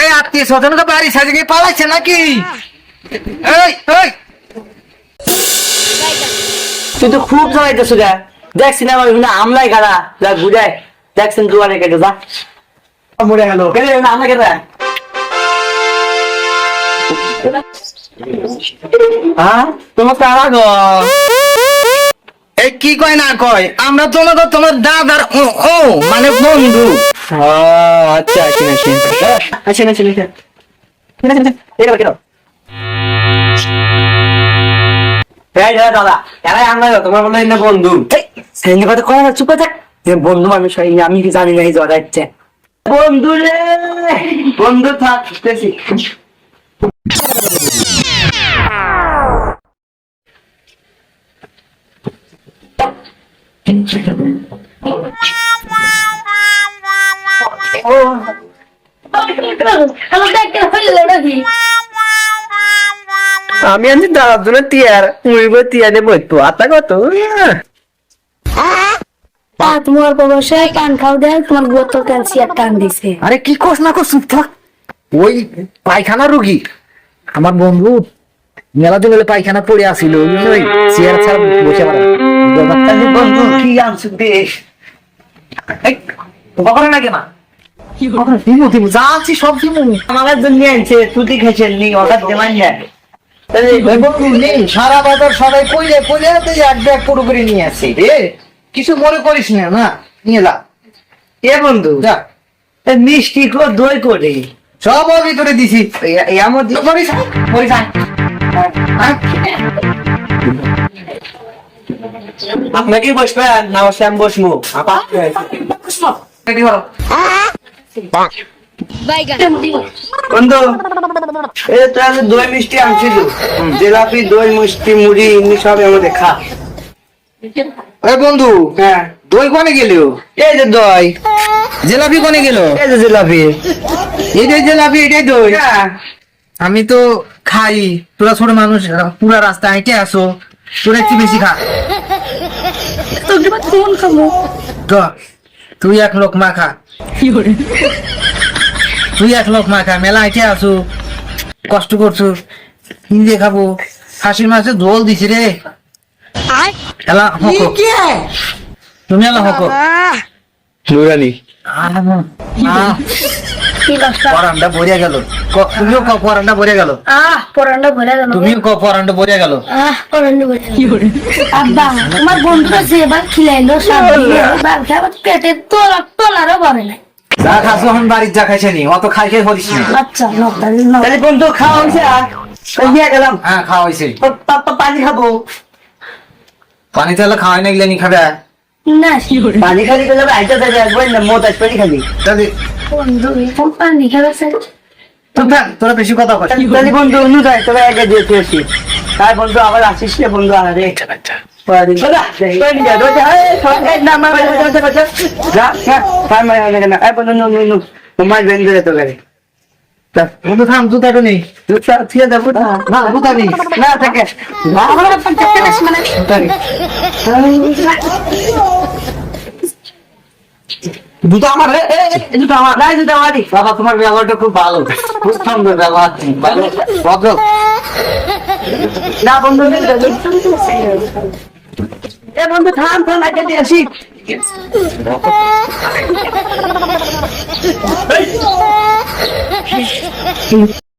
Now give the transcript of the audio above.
এই আত্মীয় স্বজন তো বাড়ি সাজিয়ে পালাইছে নাকি? এই এই। তুই তো খুব জ্বালাইতেছ যা দেখছি না ওইখানে আমলাই গাড়া। যা বুঝাই দেখছেন দুয়ারে কেটে যা। মরে গেল। কেটে না আমলা কেটে হ্যাঁ? তোমার তারা গো কি কয় না কয়? আমরা তোমাকে তোমার দাদার ও ও মানে বন্ধু। আচ্ছা আসেন এটা কেটে এই দাদা আমলাই তোমার বলে না বন্ধু। কয় না বন্ধু মানুষ আমি কি জানি না, এই জ্বর বন্ধু রে, বন্ধু থাকতেছি। আমি আনছি দাদার জন্য টিয়ার মুড়িব টিয়া নেব একটু আতা কত? তোমার ব্যবসায় কান খাও দেয় তোমার গোত্র ক্যান্সিয়ার টান দিছে। আরে কি কস না কস থাক। ওই পায়খানা রুগী আমার বন্ধু মেলা দিন হলে পায়খানা পড়ে আসিল ওই চেয়ার ছাড়া বসে পারে বন্ধু কি আনছো বেশ? কখনো লাগে না দিমু দিমু যা আছি সব দিমু আমার জন্য আনছে তুই খাইছেন নি অর্ডার দেওয়ান যায় এই বন্ধু নেই সারা বাজার সবাই কইলে কইলে এক ব্যাগ পুরো করে নিয়ে আসি। রে কিছু মনে করিস না না নিয়ে যা। এ বন্ধু যা। মিষ্টি কো দই করে সব ভিতরে দিছি। আমার দি- করিস করিস আপনাকে বসবেন না বসে আমি বসবো। আপা। রেডি হও বন্ধু দই মিষ্টি আনছিল। জিলাপি দই মিষ্টি মুড়ি এমনি সব খা। বন্ধু হ্যাঁ। দই কোনে গেল? এই যে দই। জিলাপি কোনে গেল? এই যে জিলাপি। এটাই জিলাপি এটাই দই। হ্যাঁ। আমি তো খাই। তোরা ছোট মানুষ পুরা রাস্তা হেঁটে আসো। তোরা একটু বেশি খা। তো কোন খাব? তুই এক লোক মা খা। তুই এক লোক মা খা মেলা হেঁটে আসো কষ্ট করছু হিন্দে খাব হাসির মাছের ঝোল দিছি রে। এলা হকো। তুমি এলা হকো। নুরানি। কি কষ্ট? গেল। তুমিও ক পরানটা ভরিয়া গেল? আহ পরান্ডা ভরে গেল। তুমিও ক পরানটা ভরিয়া গেল? আহ পরান্ডা ভরে গেল। আব্বা তোমার বন্ধুরা যে এবার খিলাইলো সব দিলে এবার খাবার পেটে তোলা তোলারও পারে না যা খাসো এখন বাড়ির যা খাইছে নি অত খাই খাই করিস না। আচ্ছা তাহলে বন্ধু খাওয়া হয়েছে আর? গেলাম। হ্যাঁ খাওয়া হয়েছে পানি খাব। পানি তাহলে খাওয়াই না গেলে নি খাবে? না পানি খালি তো যাবে আইটা যাবে একবার না মত খালি তাহলে বন্ধু এখন পানি খাবে স্যার। থাক, তোরা বেশি কথা কর? তাহলে বন্ধু অন্য যায় তবে একে দিয়ে তুই তাই বন্ধু আবার আসিস রে বন্ধু আরে যা, না, যা, যা, হ্যাঁ, না, নু, নু, নু, বেঁধে তো গাড়ি। বন্ধু থাম জুতাটা নেই। চা- ঠিক আছে, না জুতা নেই। না, থাকে। না, আমার আপনার থেকে বেশি মানে জুতা আমার দুটো আমার, না, এই আমারই। বাবা তোমার ব্যবহারটা খুব ভালো। খুব সুন্দর ব্যবহার। ভালো ভদ্র না, বন্ধু, এ, বন্ধু, থাম, থাম, আগে দিয়ে আসি। России